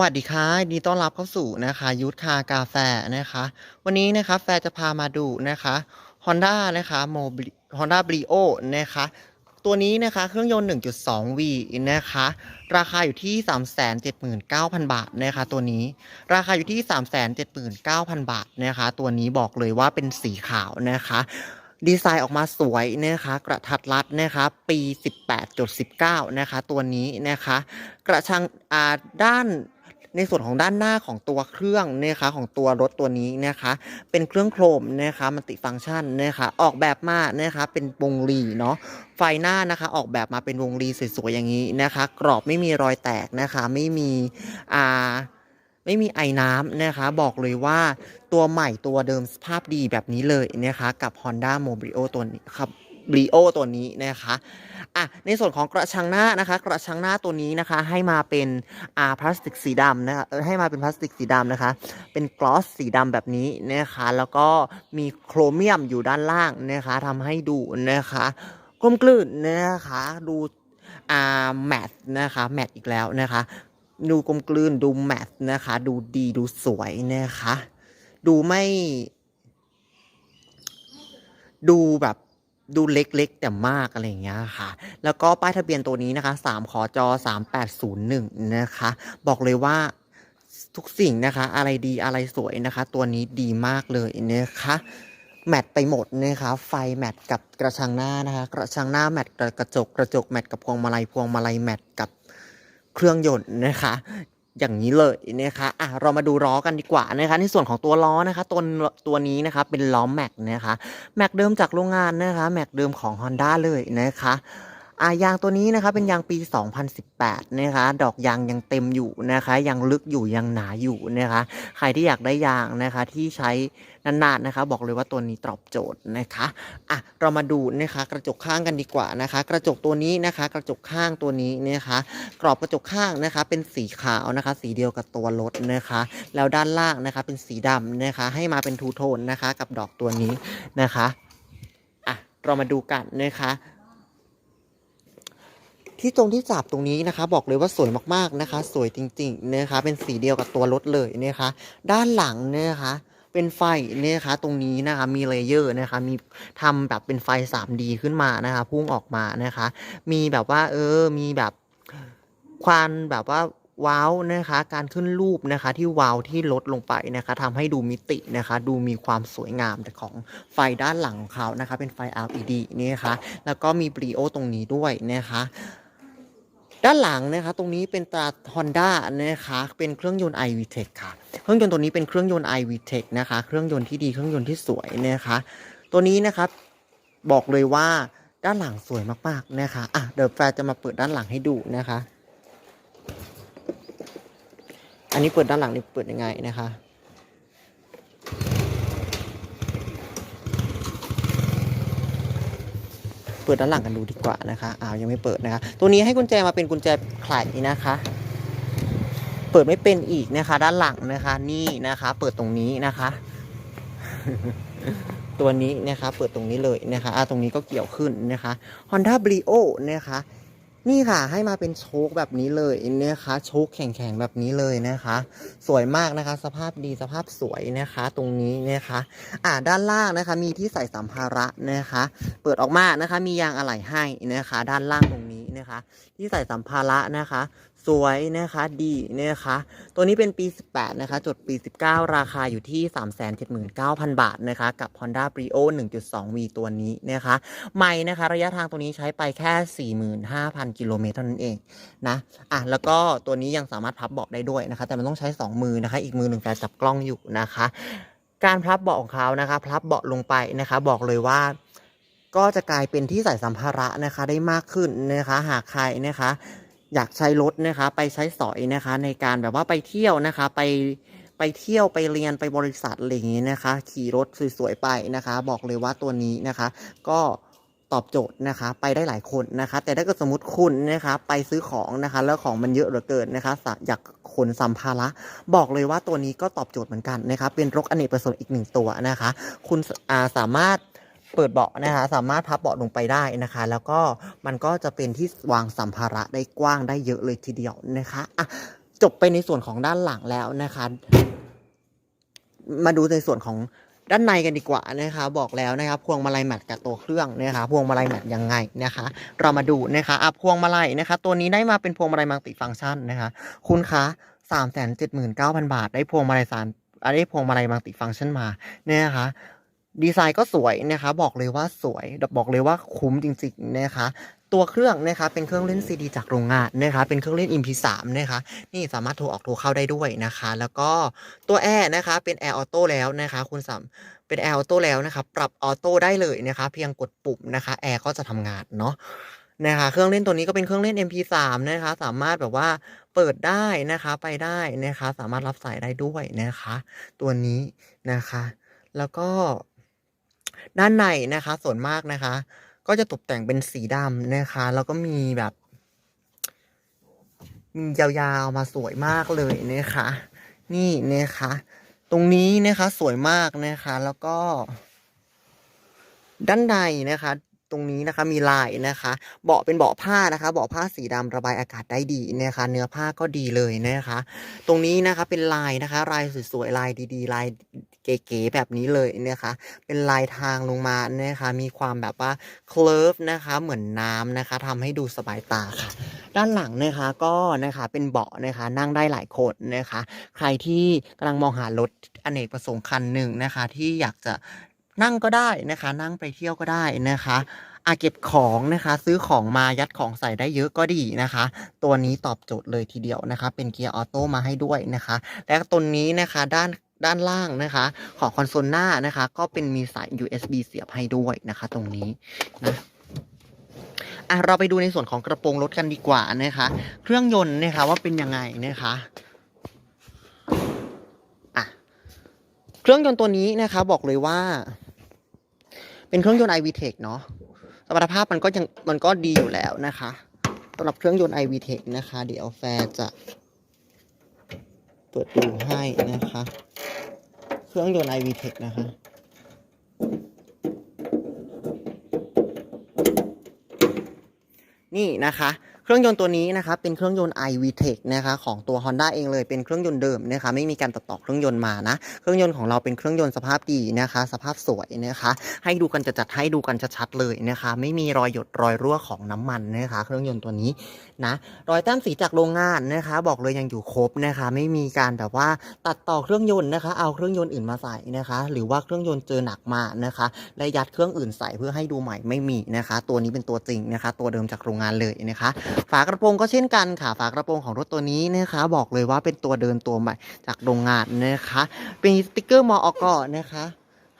วัสดีค่ะดีต้อนรับเข้าสู่นะคะยุทธคากาแฟนะคะ วันนี้นะคะแฟร์จะพามาดูนะคะ Honda นะคะโมบิ Honda Brio นะคะ ตัวนี้นะคะเครื่องยนต์ 1.2V นะคะ ราคาอยู่ที่ 379,000 บาทนะคะตัวนี้ราคาอยู่ที่ 379,000 บาทนะคะ ตัวนี้บอกเลยว่าเป็นสีขาวนะคะดีไซน์ออกมาสวยนะคะกระทัดรัดนะคะปี 18.19 นะคะ ตัวนี้นะคะ กระชังด้าน ในส่วนของด้านหน้าของตัวเครื่องนะคะของตัวรถตัวนี้นะคะเป็นเครื่องโครมนะคะมัลติฟังก์ชันนะคะออกแบบมานะคะเป็นวงรีเนาะไฟหน้านะคะออกแบบมาเป็นวงรีสวยๆอย่างนี้นะคะ กรอบไม่มีรอยแตกนะคะไม่มีอ่าไม่มีไอ้น้ำนะคะ บอกเลยว่าตัวใหม่ตัวเดิมสภาพดีแบบนี้เลยนะคะ กับ Honda m o b r i o ตัวนี้ครับ บริโอตัวนี้นะคะอะในส่วนของกระชังหน้านะคะ กระชังหน้าตัวนี้นะคะ ให้มาเป็นอ่าพลาสติกสีดำนะคะให้มาเป็นพลาสติกสีดำนะคะ เป็นกลอสสีดำแบบนี้นะคะ แล้วก็มีโครเมียมอยู่ด้านล่างนะคะทำให้ดูนะคะกลมกลืนนะคะดูอ่าแมทนะคะแมทอีกแล้วนะคะ ดูกลมกลืนดูแมทนะคะ ดูดีดูสวยนะคะ ดูไม่ ดูแบบ ดูเล็กๆ แต่มากอะไรอย่างเงี้ยค่ะ แล้วก็ป้ายทะเบียนตัวนี้นะคะ3ขอจอ3801 นะคะ บอกเลยว่าทุกสิ่งนะคะ อะไรดีอะไรสวยนะคะ ตัวนี้ดีมากเลยนะคะแมทไปหมดนะคะ ไฟแมทกับกระชังหน้านะคะ กระชังหน้าแมทกับกระจกกระจกแมทกับพวงมาลัยพวงมาลัยแมทกับเครื่องยนต์นะคะ อย่างนี้เลยนะคะอะเรามาดูล้อกันดีกว่านะคะ ในส่วนของตัวล้อนะคะตัวตัวนี้นะคะเป็นล้อแม็กนะคะแม็กเดิมจากโรงงานนะคะแม็กเดิมของ Honda เลยนะคะ อ่ายางตัวนี้นะคะเป็นยางปี 2018 นะคะดอกยางยังเต็มอยู่นะคะยังลึกอยู่ยังหนาอยู่นะคะใครที่อยากได้ยางนะคะที่ใช้นานๆนะคะ บอกเลยว่าตัวนี้ตอบโจทย์นะคะอะเรามาดูนะคะกระจกข้างกันดีกว่านะคะ กระจกตัวนี้นะคะ กระจกข้างตัวนี้นะคะ กรอบกระจกข้างนะคะ เป็นสีขาวนะคะ สีเดียวกับตัวรถนะคะ แล้วด้านล่างนะคะเป็นสีดำนะคะ ให้มาเป็นทูโทนนะคะ กับดอกตัวนี้นะคะอะเรามาดูกันนะคะ ที่ตรงที่จับตรงนี้นะคะ บอกเลยว่าสวยมากๆนะคะ สวยจริงๆนะคะ เป็นสีเดียวกับตัวรถเลยนะคะ ด้านหลังนะคะเป็นไฟนะคะตรงนี้นะคะมีเลเยอร์นะคะมีทำแบบเป็นไฟ 3D ขึ้นมานะคะพุ่งออกมานะคะ มีแบบว่าเออมีแบบความแบบว่าว้าวนะคะการขึ้นรูปนะคะที่ว้าวที่ลดลงไปนะคะทำให้ดูมิตินะคะ ดูมีความสวยงามของไฟด้านหลังของเขานะคะ เป็นไฟ LED นี่นะคะแล้วก็มีบริโอตรงนี้ด้วยนะคะ ด้านหลังนะคะตรงนี้เป็นตรา Honda นะคะเป็นเครื่องยนต์ iVTEC ค่ะ เครื่องยนต์ตัวนี้เป็นเครื่องยนต์ iVTEC นะคะ เครื่องยนต์ที่ดีเครื่องยนต์ที่สวยนะคะ ตัวนี้นะครับบอกเลยว่าด้านหลังสวยมากๆนะคะอะเดี๋ยวแฟร์จะมาเปิดด้านหลังให้ดูนะคะ อันนี้เปิดด้านหลังนี่เปิดยังไงนะคะ ปิดด้านหลังกันดูดีกว่านะคะอ้าวยังไม่เปิดนะคะ ตัวนี้ให้กุญแจมาเป็นกุญแจไขนะคะ เปิดไม่เป็นอีกนะคะ ด้านหลังนะคะ นี่นะคะ เปิดตรงนี้นะคะ ตัวนี้นะคะ เปิดตรงนี้เลยนะคะอ่าตรงนี้ก็เกี่ยวขึ้นนะคะ Honda Brio นะคะ นี่ค่ะให้มาเป็นโชคแบบนี้เลยนะคะโชคแข็งๆแบบนี้เลยนะคะ สวยมากนะคะ สภาพดีสภาพสวยนะคะ ตรงนี้นะคะ อ่าด้านล่างนะคะ มีที่ใส่สัมภาระนะคะ เปิดออกมานะคะ มียางอะไหล่ให้นะคะ ด้านล่างตรงนี้นะคะ ที่ใส่สัมภาระนะคะ สวยนะคะดีนะคะ ตัวนี้เป็นปี 18 นะคะ จดปี 19 ราคาอยู่ที่ 379,000 บาทนะคะ กับ Honda Brio 1.2V ตัวนี้นะคะไม่นะคะ ระยะทางตัวนี้ใช้ไปแค่ 45,000 กิโลเมตรเท่านั้นเองนะอะแล้วก็ตัวนี้ยังสามารถพับเบาะได้ด้วยนะคะ แต่มันต้องใช้ 2 มือนะคะ อีกมือหนึ่งแต่จับกล้องอยู่นะคะ การพับเบาะของเขานะคะ พับเบาะลงไปนะคะ บอกเลยว่าก็จะกลายเป็นที่ใส่สัมภาระนะคะได้มากขึ้นนะคะ หากใครนะคะ อยากใช้รถนะคะ ไปใช้สอยนะคะ ในการแบบว่าไปเที่ยวนะคะ ไปไปเที่ยวไปเรียนไปบริษัทอะไรอย่างนี้นะคะ ขี่รถสวยๆไปนะคะ บอกเลยว่าตัวนี้นะคะ ก็ตอบโจทย์นะคะ ไปได้หลายคนนะคะ แต่ถ้าเกิดสมมติคุณนะคะ ไปซื้อของนะคะ แล้วของมันเยอะเหลือเกินนะคะอยากขนสัมภาระบอกเลยว่าตัวนี้ก็ตอบโจทย์เหมือนกันนะคะ เป็นรถอเนกประสงค์อีกหนึ่งตัวนะคะ คุณาสามารถ เปิดเบาะนะคะ สามารถพับเบาะลงไปได้นะคะ แล้วก็มันก็จะเป็นที่วางสัมภาระได้กว้างได้เยอะเลยทีเดียวนะคะอะจบไปในส่วนของด้านหลังแล้วนะคะ มาดูในส่วนของด้านในกันดีกว่านะคะ บอกแล้วนะครับ พวงมาลัยแมทกับตัวเครื่องนะคะพวงมาลัยแมทยังไงนะคะ เรามาดูนะคะอะพวงมาลัยนะคะ ตัวนี้ได้มาเป็นพวงมาลัยมัลติฟังก์ชันนะคะ คุณคะสามแสนเจ็ดหมื่นเก้าพันบาท ได้พวงมาลัยสารได้พวงมาลัยมัลติฟังก์ชันมาเนี่ยนะคะ ดีไซน์ก็สวยนะคะ บอกเลยว่าสวยบอกเลยว่าคุ้มจริงๆนะคะ ตัวเครื่องนะคะเป็นเครื่องเล่นซีดีจากโรงงานนะคะ เป็นเครื่องเล่น MP3 นะคะ นี่สามารถโทรออกโทรเข้าได้ด้วยนะคะ แล้วก็ตัวแอร์นะคะ เป็นแอร์ออโต้แล้วนะคะ คุณสามเป็นแอร์ออโต้แล้วนะคะ ปรับออโต้ได้เลยนะคะ เพียงกดปุ่มนะคะแอร์ก็จะทำงานเนาะนะคะเครื่องเล่นตัวนี้ก็เป็นเครื่องเล่น MP3 นะคะ สามารถแบบว่าเปิดได้นะคะไปได้นะคะ สามารถรับสายได้ด้วยนะคะ ตัวนี้นะคะ แล้วก็ ด้านในนะคะ ส่วนมากนะคะ ก็จะตกแต่งเป็นสีดำนะคะ แล้วก็มีแบบ มียาวๆมาสวยมากเลยนะคะ นี่นะคะ ตรงนี้นะคะสวยมากนะคะ แล้วก็ ด้านในนะคะตรงนี้นะคะมีลายนะคะ เบาะเป็นเบาะผ้านะคะ เบาะผ้าสีดำระบายอากาศได้ดีนะคะ เนื้อผ้าก็ดีเลยนะคะ ตรงนี้นะคะเป็นลายนะคะ ลายสวยๆลายดีๆ ลาย เก๋ๆแบบนี้เลยนะคะ เป็นลายทางลงมานะคะ มีความแบบว่าเคลิฟนะคะ เหมือนน้ำนะคะทำให้ดูสบายตาค่ะ ด้านหลังนะคะก็นะคะเป็นเบาะนะคะนั่งได้หลายคนนะคะ ใครที่กำลังมองหารถอเนกประสงค์คันหนึ่งนะคะ ที่อยากจะนั่งก็ได้นะคะ นั่งไปเที่ยวก็ได้นะคะอาเก็บของนะคะ ซื้อของมายัดของใส่ได้เยอะก็ดีนะคะ ตัวนี้ตอบโจทย์เลยทีเดียวนะคะ เป็นเกียร์ออโต้มาให้ด้วยนะคะ และตัวนี้นะคะด้าน ด้านล่างนะคะ ของคอนโซลหน้านะคะ ก็เป็นมีสาย USB เสียบให้ด้วยนะคะ ตรงนี้นะอะเราไปดูในส่วนของกระโปรงรถกันดีกว่านะคะ เครื่องยนต์นะคะว่าเป็นยังไงนะคะอะเครื่องยนต์ตัวนี้นะคะ บอกเลยว่า เป็นเครื่องยนต์ iVTEC เนาะสมรรถภาพมันก็ยังมันก็ดีอยู่แล้วนะคะสำหรับเครื่องยนต์ iVTEC นะคะ เดี๋ยวแฟจะเปิดดูให้นะคะ เครื่องยนต์ iVTEC นะคะนี่นะคะ ครื่องยนต์ตัวนี้นะคะเป็นเครื่องยนต์ iVTEC นะคะของตัว Honda เองเลยเป็นเครื่องยนต์เดิมนะคะไม่มีการตัดต่อเครื่องยนต์มานะเครื่องยนต์ของเราเป็นเครื่องยนต์สภาพดีนะคะ สภาพสวยนะคะ ให้ดูกันจะจัดให้ดูกันชัดๆเลยนะคะ ไม่มีรอยหยดรอยรั่วของน้ำมันนะคะ เครื่องยนต์ตัวนี้นะรอยแต้มสีจากโรงงานนะคะ บอกเลยยังอยู่ครบนะคะ ไม่มีการแบบว่าตัดต่อเครื่องยนต์นะคะ เอาเครื่องยนต์อื่นมาใส่นะคะ หรือว่าเครื่องยนต์เจอหนักมานะคะและยัดเครื่องอื่นใส่เพื่อให้ดูใหม่ไม่มีนะคะ ตัวนี้เป็นตัวจริงนะคะ ตัวเดิมจากโรงงานเลยนะคะฝากระโปรงก็เช่นกันค่ะ ฝากระโปรงของรถตัวนี้นะคะ บอกเลยว่าเป็นตัวเดินตัวใหม่จากโรงงานนะคะ เป็นสติกเกอร์มออกนะคะ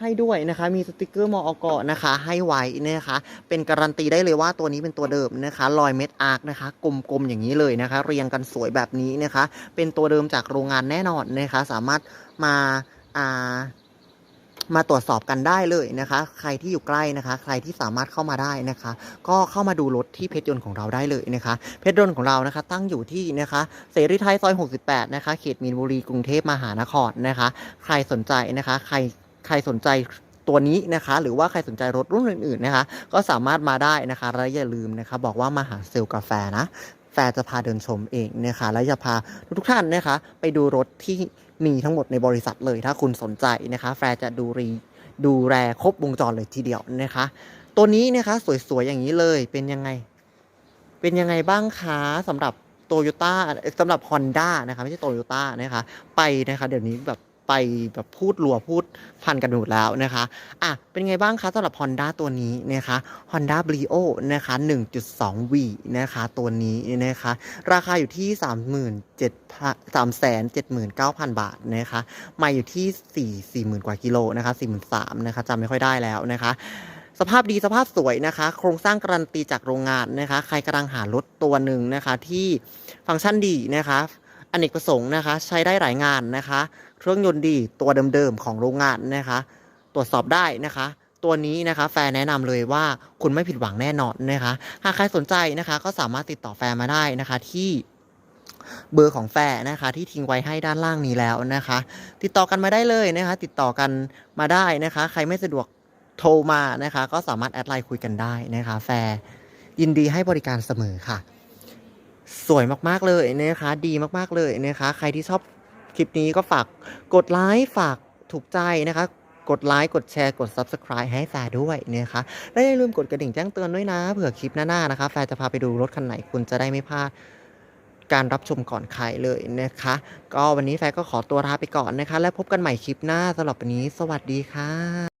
ให้ด้วยนะคะ มีสติกเกอร์มออกนะคะ ให้ไว้นะคะ เป็นการันตีได้เลยว่าตัวนี้เป็นตัวเดิมนะคะ รอยเม็ดอาร์คนะคะ กลมๆอย่างนี้เลยนะคะ เรียงกันสวยแบบนี้นะคะ เป็นตัวเดิมจากโรงงานแน่นอนนะคะ สามารถมาอ่า มาตรวจสอบกันได้เลยนะคะ ใครที่อยู่ใกล้นะคะ ใครที่สามารถเข้ามาได้นะคะ ก็เข้ามาดูรถที่เพชรยนต์ของเราได้เลยนะคะ เพชรยนต์ของเรานะคะ ตั้งอยู่ที่นะคะเสรีไทยซอย 68 นะคะ เขตมีนบุรีกรุงเทพมหานครนะคะ ใครสนใจนะคะ ใครใครสนใจตัวนี้นะคะ หรือว่าใครสนใจรถรุ่นอื่นๆนะคะ ก็สามารถมาได้นะคะและอย่าลืมนะคะ บอกว่ามาหาเซลกาแฟนะ แฟร์จะพาเดินชมเองนะคะและจะพาทุกท่านนะคะ ไปดูรถที่มีทั้งหมดในบริษัทเลย ถ้าคุณสนใจนะคะ แฟร์จะดูรีดูแลครบวงจรเลยทีเดียวนะคะ ตัวนี้นะคะสวยๆอย่างนี้เลยเป็นยังไง เป็นยังไงบ้างคะสำหรับโตโยต้าสำหรับ Honda นะคะ ไม่ใช่โตโยต้านะคะ ไปนะคะ เดี๋ยวนี้แบบ ไปแบบพูดรัวพูดพันกันหมดแล้วนะคะอะเป็นไงบ้างคะสำหรับ Honda ตัวนี้นะคะ Honda Brio นะคะ 1.2V นะคะตัวนี้นะคะ ราคาอยู่ที่37,000 379,000 บาทนะคะมาอยู่ที่ 4 40,000 กว่ากิโลนะคะ43,000นะคะจำไม่ค่อยได้แล้วนะคะสภาพดีสภาพสวยนะคะ โครงสร้างการันตีจากโรงงานนะคะ ใครกำลังหารถตัวหนึ่งนะคะ ที่ฟังก์ชันดีนะคะ อเนกประสงค์นะคะ ใช้ได้หลายงานนะคะ เครื่องยนต์ดีตัวเดิมๆของโรงงานนะคะ ตรวจสอบได้นะคะ ตัวนี้นะคะ แฟร์แนะนำเลยว่าคุณไม่ผิดหวังแน่นอนนะคะ หากใครสนใจนะคะ ก็สามารถติดต่อแฟร์มาได้นะคะที่เบอร์ของแฟนะคะ ที่ทิ้งไว้ให้ด้านล่างนี้แล้วนะคะ ติดต่อกันมาได้เลยนะคะ ติดต่อกันมาได้นะคะ ใครไม่สะดวกโทรมานะคะ ก็สามารถแอดไลน์คุยกันได้นะคะ แฟยินดีให้บริการเสมอค่ะ สวยมากๆเลยนะคะ ดีมากๆเลยนะคะ ใครที่ชอบคลิปนี้ก็ฝากกดไลค์ฝากถูกใจนะคะ กดไลค์กดแชร์กด Subscribe ให้แฟร์ด้วยนะคะและอย่าลืมกดกระดิ่งแจ้งเตือนด้วยนะเผื่อคลิปหน้าๆนะคะ แฟร์จะพาไปดูรถคันไหนคุณจะได้ไม่พลาดการรับชมก่อนใครเลยนะคะ ก็วันนี้แฟร์ก็ขอตัวลาไปก่อนนะคะ แล้วพบกันใหม่คลิปหน้าสำหรับวันนี้ สวัสดีค่ะ